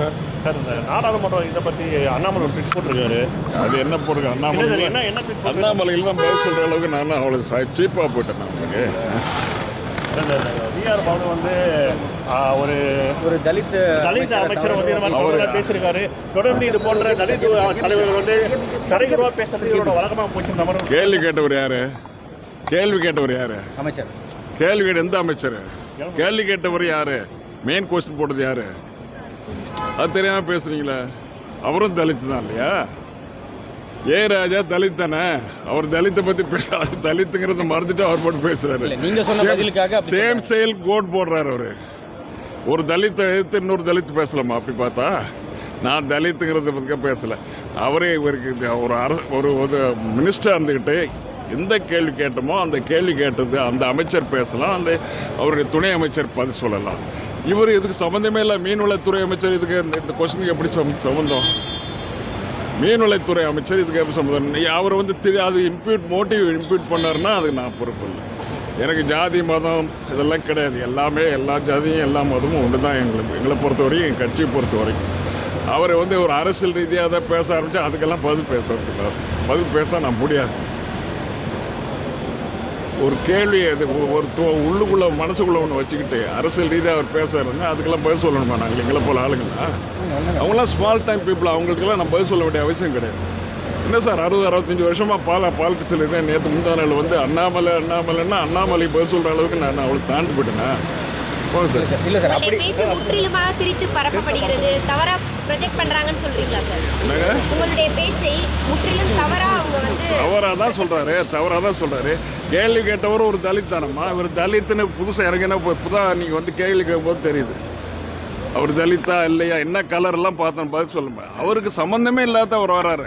Sir. Sir இந்த நாடாளுமன்றம் இதை பற்றி அண்ணாமலை ஒரு ட்விட் போட்டிருக்காரு. அது என்ன போடுங்க அண்ணாமலை என்ன என்ன அண்ணாமலையில் தான் பதில் சொல்கிற அளவுக்கு நான் அவ்வளோ சீப்பாக போயிட்டேன் நான் உங்களுக்கு. விஆர் பாலு வந்து ஒரு ஒரு தலித் தலித் அமைச்சர் வந்து இந்த மாதிரி பேசியிருக்காரு. தொடர்ந்து இது போன்ற தலித் தலைவர்கள் வந்து தரைக்குறவா பேசுறது இவரோட வழக்கமா போச்சு மாதிரி. கேள்வி கேட்டவர் யாரு? கேள்வி கேட்டவர் யாரு? அமைச்சர். கேள்வி கேட்ட எந்த அமைச்சர்? கேள்வி கேட்டவர் யாரு? மெயின் கொஸ்டின் போட்டது யாரு? அது தெரியாம பேசுறீங்களே? அவரும் தலித் தான் இல்லையா? ஏ ராஜா தலித் தானே? அவர் தலித்தை பத்தி பேசுறாரு தலித்துங்கிறத மறந்துட்டு அவர் போட்டு பேசுறாரு. சேம். செயல் கோட் போடுறாரு அவரு. ஒரு தலித்தை எதிர்த்து இன்னொரு தலித் பேசலாமா? அப்படி பார்த்தா நான் தலித்துங்கிறத பற்றி பேசல. அவரே இவருக்கு ஒரு அர ஒரு ஒரு மினிஸ்டர் இருந்துக்கிட்டு எந்த கேள்வி கேட்டோமோ அந்த கேள்வி கேட்டது அந்த அமைச்சர் பேசலாம் அந்த அவருடைய துணை அமைச்சர் பதில் சொல்லலாம். இவர் இதுக்கு சம்மந்தமே இல்லை. மீன்வளத்துறை அமைச்சர் இதுக்கு இந்த- இந்த கொஸ்டினுக்கு எப்படி சம் சம்மந்தம் மீன்வளத்துறை அமைச்சர் இதுக்கு எப்படி சம்மந்தம் அவர் வந்து திரு அது இம்ப்யூட் மோட்டிவ் இம்ப்யூட் பண்ணாருன்னா அதுக்கு நான் பொறுப்பு இல்லை. எனக்கு ஜாதி மதம் இதெல்லாம் கிடையாது. எல்லாமே எல்லா ஜாதியும் எல்லா மதமும் ஒன்று தான் எங்களுக்கு. எங்களை பொறுத்த வரைக்கும் எங்கள் கட்சியை பொறுத்த வரைக்கும். அவர் வந்து ஒரு அரசியல் ரீதியாக தான் பேச ஆரம்பித்தா அதுக்கெல்லாம் பதில் பேச பதில் பேச நான் முடியாது. ஒரு கேள்வி அது ஒரு உள்ளுக்குள்ள மனசுக்குள்ள ஒன்று வச்சுக்கிட்டு அரசியல் ரீதியாக அவர் பேசுறாருன்னா அதுக்கெல்லாம் பதில் சொல்லணுமா நாங்கள்? எங்களை போல ஆளுங்களா? அவங்களாம் ஸ்மால் டைம் பீப்புள் அவங்களுக்கெல்லாம் நம்ம பதில் சொல்ல வேண்டிய அவசியம் கிடையாது. என்ன சார் அறுபது அறுபத்தஞ்சு வருஷமா பால பாலிட்டிக்ஸில் இருக்கேன் நேற்று முந்தா நாள் வந்து அண்ணாமலை அண்ணாமலைன்னா அண்ணாமலை பதில் சொல்கிற அளவுக்கு நான் அவ்வளோ தாண்டி போயிட்டேனா? போங்க சார். இல்ல சார், அப்படி முற்றிலுமாக திரித்து பரப்பப்படுகிறது. தவறா ப்ரொஜெக்ட் பண்றாங்கன்னு சொல்றீங்களா சார் உங்களுடைய பேச்சை முற்றிலும் தவறா அவங்க வந்து தவறாக தான் சொல்கிறாரு தவறாக தான் சொல்கிறாரு கேள்வி கேட்டவர் ஒரு தலித் தானம்மா இவர் தலித்துன்னு புதுசாக இறங்கினா இப்போ புதா நீங்கள் வந்து கேள்வி கேட்கும்போது தெரியுது. அவர் தலித்தா இல்லையா? என்ன கலர்லாம் பார்த்தோம் பதில் சொல்லுங்க அவருக்கு சம்மந்தமே இல்லாத அவர் வராரு.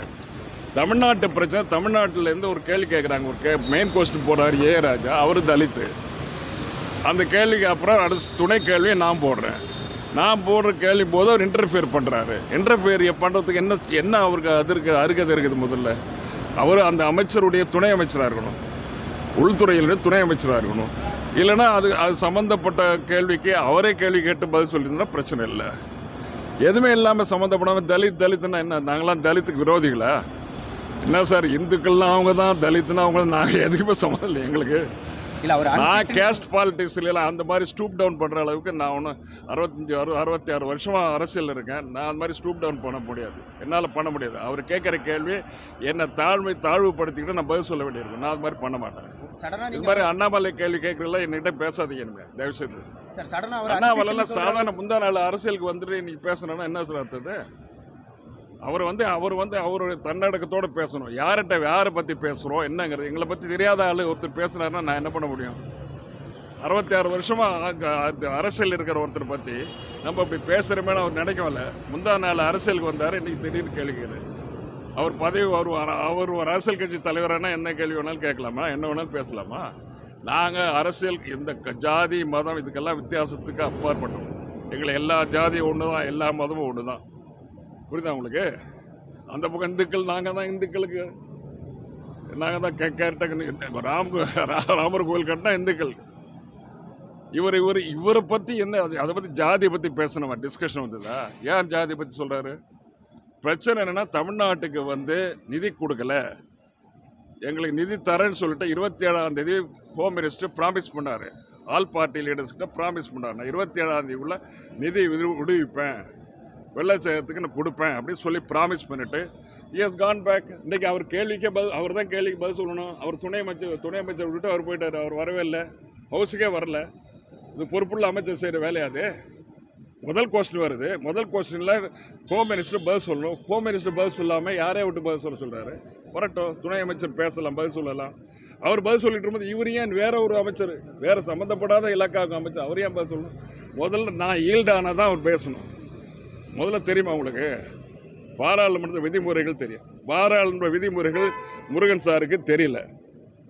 தமிழ்நாட்டு பிரச்சனை தமிழ்நாட்டிலேருந்து ஒரு கேள்வி கேட்குறாங்க ஒரு கே மெயின் கொஸ்டின் போடுறாரு ஏ ராஜா. அவர் தலித்து. அந்த கேள்விக்கு அப்புறம் அடுத்த துணை கேள்வியை நான் போடுறேன். நான் போடுற கேள்வி போது அவர் இன்டர்ஃபியர் பண்ணுறாரு இன்டர்ஃபியர் பண்ணுறதுக்கு என்ன என்ன அவருக்கு அது அருகதை இருக்குது முதல்ல? அவர் அந்த அமைச்சருடைய துணை அமைச்சராக இருக்கணும். உள்துறையினுடைய துணை அமைச்சராக இருக்கணும். இல்லைன்னா அது அது சம்மந்தப்பட்ட கேள்விக்கு அவரே கேள்வி கேட்டு பதில் சொல்லியிருந்தா பிரச்சனை இல்லை. எதுவுமே இல்லாமல் சம்மந்தப்படாமல் தலித் தலித்துன்னா என்ன? நாங்களாம் தலித்துக்கு விரோதிகளா? என்ன சார் இந்துக்கள்லாம் அவங்க தான் தலித்துனா அவங்க நாங்கள் எதுக்குமே சம்மந்தம் இல்லை எங்களுக்கு. இல்ல அவர் நான் கேஸ்ட் பாலிடிக்ஸ்ல அந்த மாதிரி ஸ்டூப் டவுன் பண்ற அளவுக்கு நான் ஒன்றும் அறுபத்தஞ்சு அறு அறுபத்தி ஆறு வருஷமா அரசியல் இருக்கேன். நான் அந்த மாதிரி ஸ்டூப் டவுன் பண்ண முடியாது. என்னால் பண்ண முடியாது. அவர் கேட்குற கேள்வி என்னை தாழ்மை தாழ்வுபடுத்திக்கிட்டு நான் பதில் சொல்ல வேண்டியிருக்கும். நான் அது மாதிரி பண்ண மாட்டேன். இது மாதிரி அண்ணாமலை கேள்வி கேட்கறதுல என்கிட்ட பேசாதீங்க இனிமே. தயவு செய்து சார் சடனா அவர் அண்ணாமலைலாம் சாதாரண முந்தா நாள் அரசியலுக்கு வந்துட்டு இன்னைக்கு பேசணும்னா என்ன சார் அர்த்தது அவர் வந்து அவர் வந்து அவருடைய தன்னடக்கத்தோடு பேசணும். யார்கிட்ட யாரை பற்றி பேசுகிறோம் என்னங்கிறது. எங்களை பற்றி தெரியாத ஆள் ஒருத்தர் பேசுனாருன்னா நான் என்ன பண்ண முடியும்? அறுபத்தி ஆறு வருஷமாக அது அரசியல் இருக்கிற ஒருத்தர் பற்றி நம்ம அப்படி பேசுகிறோமே அவர் நினைக்கவில்ல. முந்தா நாள் அரசியலுக்கு வந்தார் இன்றைக்கி திடீர்னு கேள்விக்கிறார் அவர் பதவி அவர் அவர் ஒரு அரசியல் கட்சி தலைவரானா என்ன கேள்வி வேணாலும் கேட்கலாமா? என்ன வேணாலும் பேசலாமா? நாங்கள் அரசியல் இந்த க- ஜாதி மதம் இதுக்கெல்லாம் வித்தியாசத்துக்கு அப்பாற்பட்டோம். எங்களை எல்லா ஜாதியும் ஒன்று தான் எல்லா மதமும் ஒன்று தான் புரியுதா உங்களுக்கு? அந்த பக்கம் இந்துக்கள் நாங்கள் தான் இந்துக்களுக்கு. நாங்கள் தான் கேட்டாங்க ராம் ரா- ராமர் கோயில் கட்டினா இந்துக்கள். இவர் இவர் இவரை பற்றி என்ன அது அதை பற்றி ஜாதியை பற்றி பேசணுமா? டிஸ்கஷன் வந்ததா ஏன் ஜாதியை பற்றி சொல்கிறாரு பிரச்சனை என்னென்னா தமிழ்நாட்டுக்கு வந்து நிதி கொடுக்கல. எங்களுக்கு நிதி தரேன்னு சொல்லிட்டு இருபத்தி ஏழாம் தேதி ஹோம் மினிஸ்டர் ப்ராமிஸ் பண்ணார். ஆல் பார்ட்டி லீடர்ஸ்கிட்ட ப்ராமிஸ் பண்ணார். நான் இருபத்தி ஏழாம் தேதிக்குள்ளே நிதி விடுவிப்பேன். வெள்ளை வெள்ளச்சேகத்துக்கு நான் கொடுப்பேன் அப்படின்னு சொல்லி ப்ராமிஸ் பண்ணிவிட்டு இஸ் கான் பேக் இன்றைக்கி அவர் கேள்விக்கே பதில் அவர் தான் கேள்விக்கு பதில் சொல்லணும். அவர் துணை அமைச்சர் துணை அமைச்சர் விட்டுட்டு அவர் போயிட்டார். அவர் வரவே இல்லை. ஹவுஸுக்கே வரல. இது பொறுப்புள்ள அமைச்சர் செய்கிற வேலையாது முதல் கொஸ்டின் வருது. முதல் கொஸ்டினில் ஹோம் மினிஸ்டர் பதில் சொல்லணும். ஹோம் மினிஸ்டர் பதில் சொல்லாமல் யாரே விட்டு பதில் சொல்ல சொல்கிறாரு வரட்டும். துணை அமைச்சர் பேசலாம் பதில் சொல்லலாம். அவர் பதில் சொல்லிட்டு இருக்கும்போது இவர் ஏன் வேற ஒரு அமைச்சர்? வேறு சம்மந்தப்படாத இலாக்காவுக்கு அமைச்சர். அவர் ஏன் பதில் சொல்லணும்? முதல்ல நான் ஈல்டானால் தான் அவர் பேசணும். முதல்ல தெரியுமா உங்களுக்கு? பாராளுமன்ற விதிமுறைகள் தெரியும். பாராளுமன்ற விதிமுறைகள் முருகன் சாருக்கு தெரியல.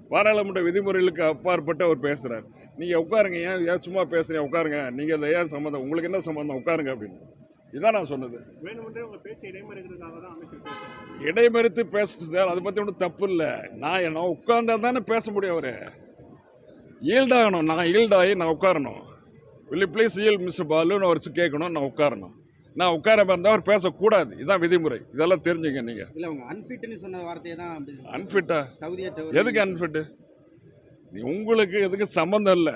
பாராளுமன்ற விதிமுறைகளுக்கு அப்பாற்பட்டு அவர் பேசுகிறார் நீங்கள் உட்காருங்க ஏன் ஏன் சும்மா பேசுறீங்க? உட்காருங்க. நீங்கள் இதில் ஏன் சம்மந்தம் உங்களுக்கு என்ன சம்மந்தம்? உட்காருங்க அப்படின்னு. இதான் நான் சொன்னது. இடைமறித்து பேசுறது சார் அதை பற்றி ஒன்றும் தப்பு இல்லை. நான் என்ன உட்கார்ந்தா தானே பேச முடியும் அவர். ஈல்டாகணும். நான் ஈல்டாகி நான் உட்காரணும். You ப்ளீஸ் ஈல் மிஸ்டர் பாலுன்னு அவர் கேட்கணும் நான் உட்காரணும். நான் உட்கார இருந்தால் அவர் பேசக்கூடாது. இதுதான் விதிமுறை. இதெல்லாம் தெரிஞ்சுங்க நீங்கள் இல்ல அன்ஃபிட்னு சொன்ன வார்த்தையை தான் அன்ஃபிட்டா எதுக்கு அன்ஃபிட்டு நீ உங்களுக்கு எதுக்கு சம்மந்தம் இல்லை.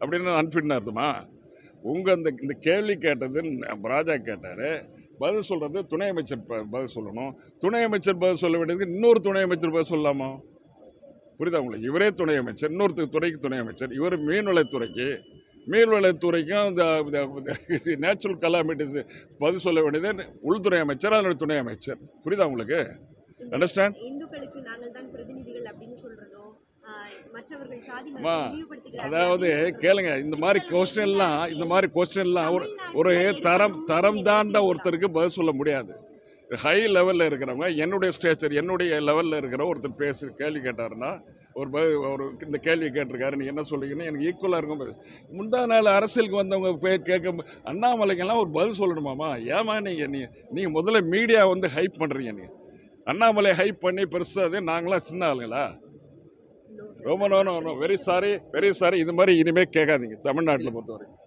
அப்படின்னு அன்ஃபிட்னு அர்த்தமா? உங்கள் இந்த இந்த கேள்வி கேட்டது ராஜா கேட்டார். பதில் சொல்கிறது துணை அமைச்சர் ப- பதில் சொல்லணும். துணை அமைச்சர் பதில் சொல்ல வேண்டியதுக்கு இன்னொரு துணை அமைச்சர் பதில் சொல்லலாமா? புரியுதா உங்களுக்கு? இவரே துணை அமைச்சர் இன்னொருத்தர் துறைக்கு துணை அமைச்சர். இவர் மீன்வளத்துறைக்கு மீன்வளத்துறைக்கும் இந்த நேச்சுரல் கலாமிட்டிஸ் பதில் சொல்ல வேண்டியது உள்துறை அமைச்சர் அதனுடைய துணை அமைச்சர். புரியுதா உங்களுக்கு? இழிவுபடுத்துகிறார்கள் அதாவது கேளுங்க இந்த மாதிரி கொஸ்டின்லாம் இந்த மாதிரி கொஸ்டின்லாம் ஒரு ஒரு தரம் தரம் தாண்ட ஒருத்தருக்கு பதில் சொல்ல முடியாது. ஹை லெவலில் இருக்கிறவங்க என்னுடைய ஸ்டேச்சர் என்னுடைய லெவலில் இருக்கிற ஒருத்தர் பேசு கேள்வி கேட்டாருன்னா ஒரு ஒரு இந்த கேள்வி கேட்டிருக்காரு நீ என்ன சொல்லுறீங்கன்னு எனக்கு ஈக்குவலாக இருக்கும். முந்தா நாள் அரசியலுக்கு வந்தவங்க போய் கேட்க அண்ணாமலைக்கெல்லாம் ஒரு பதில் சொல்லணுமாமா? ஏமா நீங்கள் நீ நீங்கள் முதல்ல மீடியா வந்து ஹைப் பண்ணுறீங்க நீ அண்ணாமலை ஹைப் பண்ணி பெருசாக நாங்களாம் சின்ன ஆளுங்களா? ரொம்ப no no very sorry very sorry இது மாதிரி இனிமேல் கேட்காதீங்க தமிழ்நாட்டில் பொறுத்தவரைக்கும்.